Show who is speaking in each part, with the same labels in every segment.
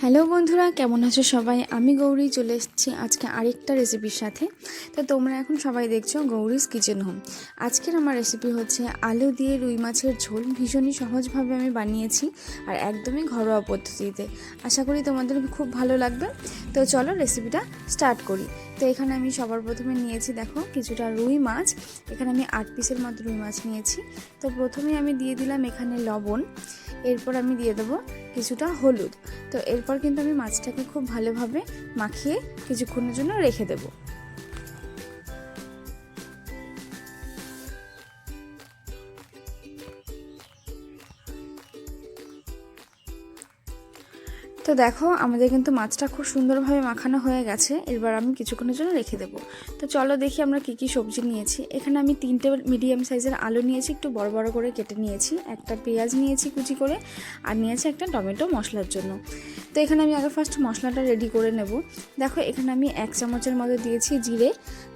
Speaker 1: Hello বন্ধুরা, কেমন আছো সবাই? আমি গৌরী, চলে এসেছি আজকে আরেকটা রেসিপির সাথে। তো তোমরা এখন সবাই দেখছ গৌরীস কিচেন হোম আজকের আমার রেসিপি হচ্ছে আলু দিয়ে রুই মাছের ঝোল। ভীষণই সহজভাবে আমি বানিয়েছি আর একদমই ঘরোয়া পদ্ধতিতে। আশা করি তোমাদের খুব ভালো লাগবে। তো চলো রেসিপিটা স্টার্ট করি। তো এখানে আমি সবার প্রথমে নিয়েছি, দেখো, কিছুটা রুই মাছ। এখানে আমি আট পিসের মতো রুই মাছ নিয়েছি। তো প্রথমে আমি দিয়ে দিলাম এখানে লবণ। এরপর আমি দিয়ে দেবো কিছুটা হলুদ। তো এরপর কিন্তু আমি মাছটাকে খুব ভালোভাবে মাখিয়ে কিছুক্ষণের জন্য রেখে দেবো। তো দেখো, আমাদের কিন্তু মাছটা খুব সুন্দরভাবে মাখানো হয়ে গেছে। এবার আমি কিছুক্ষণের জন্য রেখে দেবো। তো চলো দেখি আমরা কী কী সবজি নিয়েছি। এখানে আমি তিনটে মিডিয়াম সাইজের আলু নিয়েছি, একটু বড় বড় করে কেটে নিয়েছি। একটা পেঁয়াজ নিয়েছি কুচি করে, আর নিয়েছি একটা টমেটো মশলার জন্য। তো এখানে আমি আগে ফার্স্ট মশলাটা রেডি করে নেব। দেখো, এখানে আমি এক চামচের মতো দিয়েছি জিরে,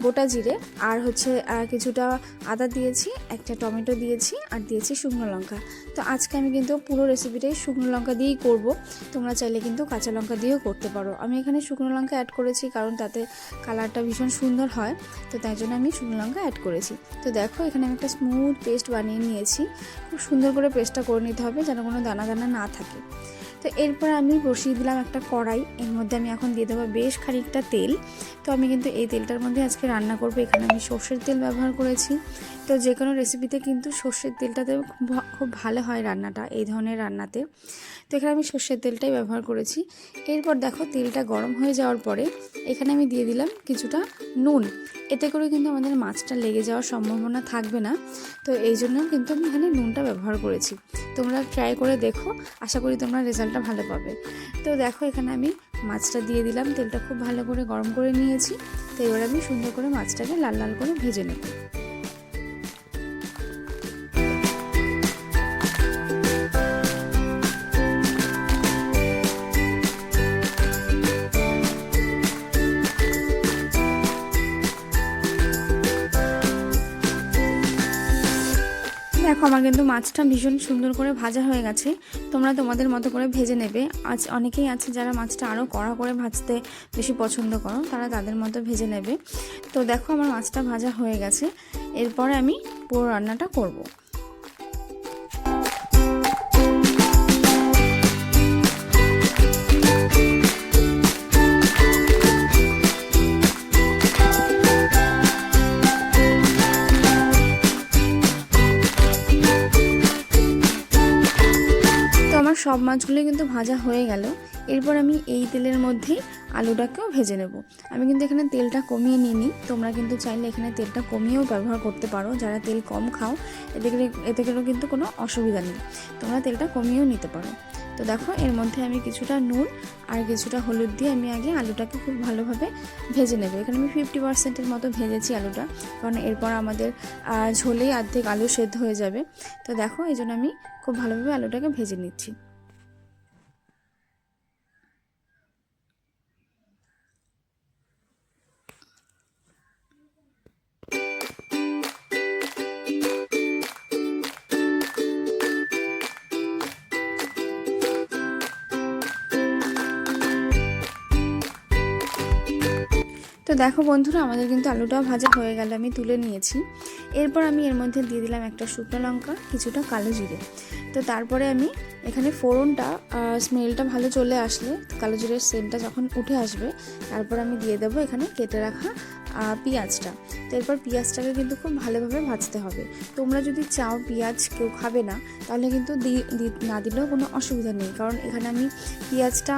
Speaker 1: গোটা জিরে, আর হচ্ছে কিছুটা আদা দিয়েছি, একটা টমেটো দিয়েছি, আর দিয়েছি শুকনো লঙ্কা। তো আজকে আমি কিন্তু পুরো রেসিপিটাই শুকনো লঙ্কা দিয়েই করব। তোমরা চাইলে কিন্তু কাঁচা লঙ্কা দিয়েও করতে পারো। আমি এখানে শুকনো লঙ্কা অ্যাড করেছি কারণ তাতে কালারটা ভীষণ সুন্দর হয়, তো তাই জন্য আমি শুকনো লঙ্কা অ্যাড করেছি। তো দেখো, এখানে আমি একটা স্মুথ পেস্ট বানিয়ে নিয়েছি। খুব সুন্দর করে পেস্টটা করে নিতে হবে যেন কোনো দানা দানা না থাকে। তো এরপর আমি বসিয়ে দিলাম একটা কড়াই। এর মধ্যে আমি এখন দিয়ে দেবো বেশ খানিকটা তেল। তো আমি কিন্তু এই তেলটার মধ্যে আজকে রান্না করব। এখানে আমি সর্ষের তেল ব্যবহার করেছি। তো যে কোনো রেসিপিতে কিন্তু সর্ষের তেলটাতে খুব ভালো হয় রান্নাটা, এই ধরনের রান্নাতে। তো এখানে আমি সর্ষের তেলটাই ব্যবহার করেছি। এরপর দেখো তেলটা গরম হয়ে যাওয়ার পরে এখানে আমি দিয়ে দিলাম কিছুটা নুন। এতে করে কিন্তু আমাদের মাছটা লেগে যাওয়ার সম্ভাবনা থাকবে না। তো এই জন্য কিন্তু আমি এখানে নুনটা ব্যবহার করেছি। তোমরা ট্রাই করে দেখো। আশা করি তোমরা রেজাল্টটা ভালো পাবে। তো দেখো এখানে আমি মাছটা দিয়ে দিলাম, তেলটা খুব ভালো করে গরম করে নিয়েছি। তো এবার আমি সুন্দর করে মাছটাকে লাল লাল করে ভেজে নেব। দেখো, আমার কিন্তু মাছটা ভীষণ সুন্দর করে ভাজা হয়ে গেছে। তোমরা তোমাদের মতো করে ভেজে নেবে। আজ অনেকেই আছে যারা মাছটা আরও কড়া করে ভাজতে বেশি পছন্দ করো, তারা তাদের মতো ভেজে নেবে। তো দেখো, আমার মাছটা ভাজা হয়ে গেছে। এরপরে আমি পুরো রান্নাটা করব। সব মাছগুলো কিন্তু ভাজা হয়ে গেল। এরপর আমি এই তেলের মধ্যেই আলুটাকেও ভেজে নেব। আমি কিন্তু এখানে তেলটা কমিয়ে নিইনি। তোমরা কিন্তু চাইলে এখানে তেলটা কমিয়েও ব্যবহার করতে পারো। যারা তেল কম খাও, এতে করে, এতে করেও কিন্তু কোনো অসুবিধা নেই। তোমরা তেলটা কমিয়েও নিতে পারো। তো দেখো, এর মধ্যে আমি কিছুটা নুন আর কিছুটা হলুদ দিয়ে আমি আগে আলুটাকে খুব ভালোভাবে ভেজে নেব। এখানে আমি ফিফটি পার্সেন্টের মতো ভেজেছি আলুটা। কারণ এরপর আমাদের ঝোলেই অর্ধেক আলু সেদ্ধ হয়ে যাবে। তো দেখো, এই জন্য আমি খুব ভালোভাবে আলুটাকে ভেজে নিচ্ছি। তো দেখো বন্ধুরা, আমাদের কিন্তু আলুটাও ভাজা হয়ে গেল, আমি তুলে নিয়েছি। এরপর আমি এর মধ্যে দিয়ে দিলাম একটা শুকনো লঙ্কা, কিছুটা কালো জিরে। তো তারপরে আমি এখানে ফোড়নটা স্মেলটা ভালো চলে আসলে, কালো জিরের সেন্টটা যখন উঠে আসবে, তারপর আমি দিয়ে দেবো এখানে কেটে রাখা পেঁয়াজটা। তো এরপর পেঁয়াজটাকে কিন্তু খুব ভালোভাবে ভাজতে হবে। তোমরা যদি চাও পেঁয়াজ কেউ খাবে না, তাহলে কিন্তু না দিলেও কোনো অসুবিধা নেই। কারণ এখানে আমি পেঁয়াজটা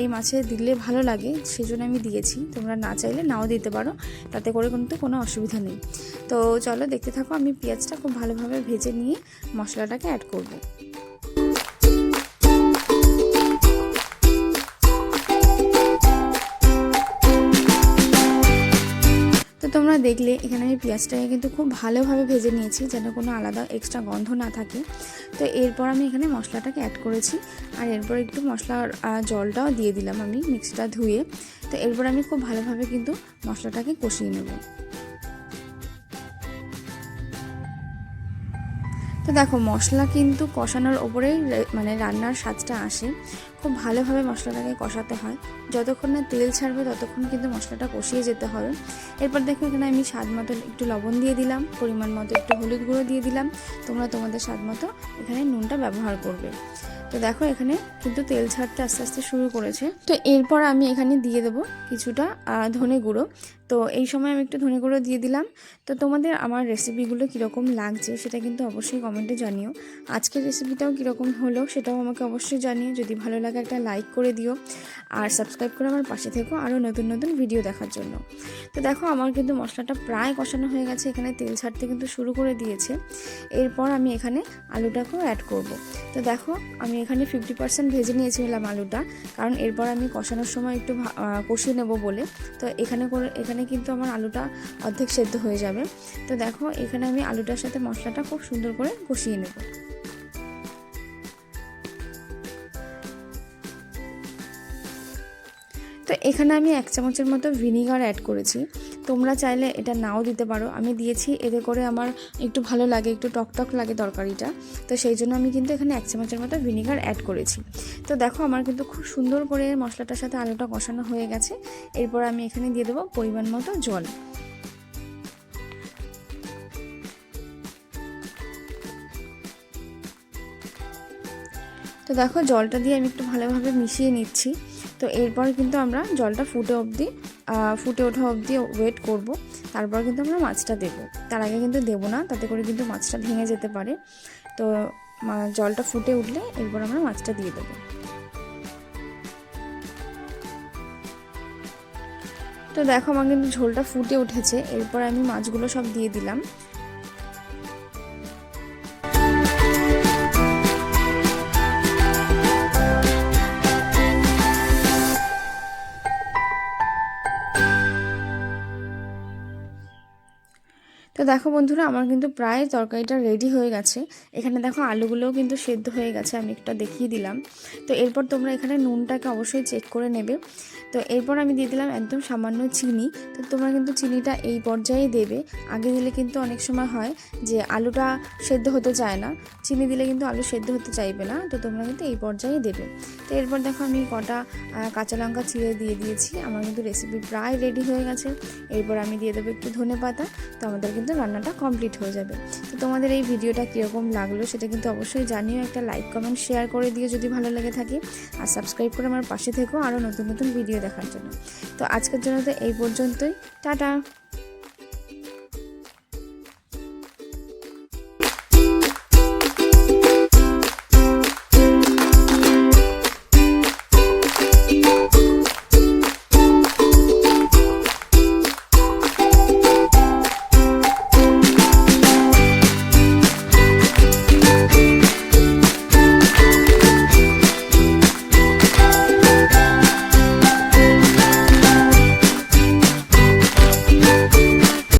Speaker 1: এই মাছে দিলে ভালো লাগে সেই জন্য আমি দিয়েছি। তোমরা না চাইলে নাও দিতে পারো, তাতে করে কিন্তু কোনো অসুবিধা নেই। তো চলো দেখতে থাকো, আমি পেঁয়াজটা খুব ভালোভাবে ভেজে নিয়ে মশলাটাকে অ্যাড করব। তোমরা দেখলে এখানে আমি পেঁয়াজটাকে কিন্তু খুব ভালোভাবে ভেজে নিয়েছি যেন কোনো আলাদা এক্সট্রা গন্ধ না থাকে। তো এরপর আমি এখানে মশলাটাকে অ্যাড করেছি আর এরপর একটু মশলার জলটাও দিয়ে দিলাম আমি মিক্সিটা ধুয়ে। তো এরপর আমি খুব ভালোভাবে কিন্তু মশলাটাকে কষিয়ে নেব। তো দেখো, মশলা কিন্তু কষানোর ওপরেই মানে রান্নার স্বাদটা আসে। খুব ভালোভাবে মশলাটাকে কষাতে হয়। যতক্ষণ না তেল ছাড়বে, ততক্ষণ কিন্তু মশলাটা কষিয়ে যেতে হবে। এরপর দেখো, এখানে আমি স্বাদ মতো একটু লবণ দিয়ে দিলাম, পরিমাণ মতো একটু হলুদ গুঁড়ো দিয়ে দিলাম। তোমরা তোমাদের স্বাদ মতো এখানে নুনটা ব্যবহার করবে। তো দেখো, এখানে কিন্তু তেল ছাড়তে আস্তে আস্তে শুরু করেছে। তো এরপর আমি এখানে দিয়ে দেবো কিছুটা ধনে গুঁড়ো। তো এই সময় আমি একটু ধনে গুঁড়ো দিয়ে দিলাম। তো তোমাদের আমার রেসিপিগুলো কীরকম লাগছে সেটা কিন্তু অবশ্যই কমেন্টে জানিও। আজকের রেসিপিটাও কীরকম হলো সেটাও আমাকে অবশ্যই জানিও। যদি ভালো লাগে একটা লাইক করে দিও। আর সাবস্ক্রাইব করে আমার পাশে থেকো আরও নতুন নতুন ভিডিও দেখার জন্য। তো দেখো আমার কিন্তু মশলাটা প্রায় কষানো হয়ে গেছে। এখানে তেল ছাড়তে কিন্তু শুরু করে দিয়েছে। এরপর আমি এখানে আলুটাকেও অ্যাড করব। তো দেখো আমি এখানে ফিফটি পার্সেন্ট ভেজে নিয়েছিলাম আলুটা। কারণ এরপর আমি কষানোর সময় একটু কষিয়ে নেব বলে। তো এখানে করে এখানে কিন্তু আমার আলুটা অর্ধেক সেদ্ধ হয়ে যাবে। তো দেখো, এখানে আমি আলুটার সাথে মশলাটা খুব সুন্দর করে কষিয়ে নেব। তো এখানে আমি এক চামচের মতো ভিনিগার অ্যাড করেছি। তোমরা চাইলে এটা নাও দিতে পারো। আমি দিয়েছি, এতে করে আমার একটু ভালো লাগে, একটু টকটক লাগে তরকারিটা। তো সেই জন্য আমি কিন্তু এখানে এক চামচের মতো ভিনিগার অ্যাড করেছি। তো দেখো আমার কিন্তু খুব সুন্দর করে মশলাটার সাথে আলুটা কষানো হয়ে গেছে। এরপর আমি এখানে দিয়ে দেবো পরিমাণ মতো জল। তো দেখো জলটা দিয়ে আমি একটু ভালোভাবে মিশিয়ে নিচ্ছি। তো এরপর কিন্তু আমরা জলটা ফুটে অবধি ফুটে ওঠা অবধি ওয়েট করব। তারপর কিন্তু আমরা মাছটা দেব। তার আগে কিন্তু দেবো না, তাতে করে কিন্তু মাছটা ভেঙে যেতে পারে। তো জলটা ফুটে উঠলে এরপর আমরা মাছটা দিয়ে দেবো। তো দেখো আমার কিন্তু ঝোলটা ফুটে উঠেছে এরপর আমি মাছগুলো সব দিয়ে দিলাম। তো দেখো বন্ধুরা, আমার কিন্তু প্রায় তরকারিটা রেডি হয়ে গেছে। এখানে দেখো আলুগুলোও কিন্তু সেদ্ধ হয়ে গেছে, আমি একটা দেখিয়ে দিলাম। তো এরপর তোমরা এখানে নুনটাকে অবশ্যই চেক করে নেবে। তো এরপর আমি দিয়ে দিলাম একদম সামান্য চিনি। তো তোমরা কিন্তু চিনিটা এই পর্যায়ে দেবে। আগে দিলে কিন্তু অনেক সময় হয় যে আলুটা সেদ্ধ হতে চায় না। চিনি দিলে কিন্তু আলু সেদ্ধ হতে চাইবে না। তো তোমরা কিন্তু এই পর্যায়ে দেবে। তো এরপর দেখো আমি কটা কাঁচা লঙ্কা চিড়ে দিয়ে দিয়েছি। আমার কিন্তু রেসিপি প্রায় রেডি হয়ে গেছে। এরপর আমি দিয়ে দেবো একটু ধনে পাতা তো আমাদের কিন্তু রান্নাটা কমপ্লিট হয়ে যাবে। তো তোমাদের এই ভিডিওটা কীরকম লাগল সেটা কিন্তু অবশ্যই জানিও, একটা লাইক কমেন্ট শেয়ার করে দিয়ে যদি ভালো লেগে থাকে। আর সাবস্ক্রাইব করে আমার পাশে থেকো আরও নতুন নতুন ভিডিও দেখার জন্য। তো আজকের জন্য তো এই পর্যন্তই। টাটা!